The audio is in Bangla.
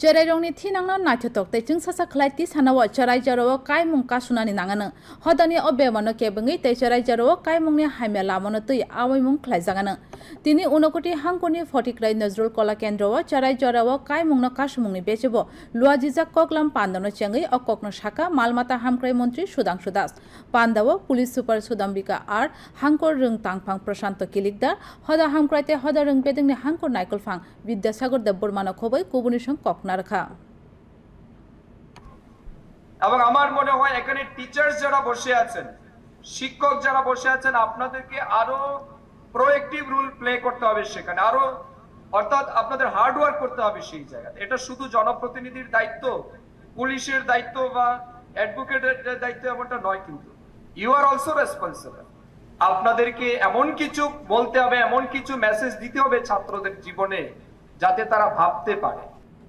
Sa sa khlai ti sana wa cerai jaro wa kai mung ka suna ni nangana hodani obe mano ke bangi te cerai jaro wa mung ni haime la mano tui awai mung khlai jangana তিনি ঊনকোটি হাংকনি ফটিকরাই নজরুল কলা কেন্দ্র ও চারাই জরা ও কাইমুংন কাশমুংনি বেচেব লুয়াজিজা ককলাম পান্দানো চেঙ্গই ও ককন শাখা মালমাতা হামক্রাই মন্ত্রী সুধাংশু দাস পান্দাও পুলিশ সুপার সুদাম্বিকা আর হাংকর রং তাংফাং প্রশান্ত কিলিকদার হদা হামক্রাইতে হদা রং বেদংনি হাংকর নাইকলফাং বিদ্যাসাগর দেব্বরমানো খবই কুবুনি সং ককনা রাখা এবং আমার মনে হয় এখানে টিচার্স যারা বসে আছেন, শিক্ষক যারা বসে আছেন, আপনাদেরকে আরও প্রোয়েক্টিভ রুল প্লে করতে হবে সেখানে। আরও, অর্থাৎ আপনাদের হার্ড ওয়ার্ক করতে হবে সেই জায়গাতে। এটা শুধু জনপ্রতিনিধির দায়িত্ব, পুলিশের দায়িত্ব বা অ্যাডভোকেটের দায়িত্ব এমনটা নয় কিন্তু। ইউ আর অলসো রেসপন্সিবল আপনাদেরকে এমন কিছু বলতে হবে, এমন কিছু মেসেজ দিতে হবে ছাত্রদের জীবনে, যাতে তারা ভাবতে পারে।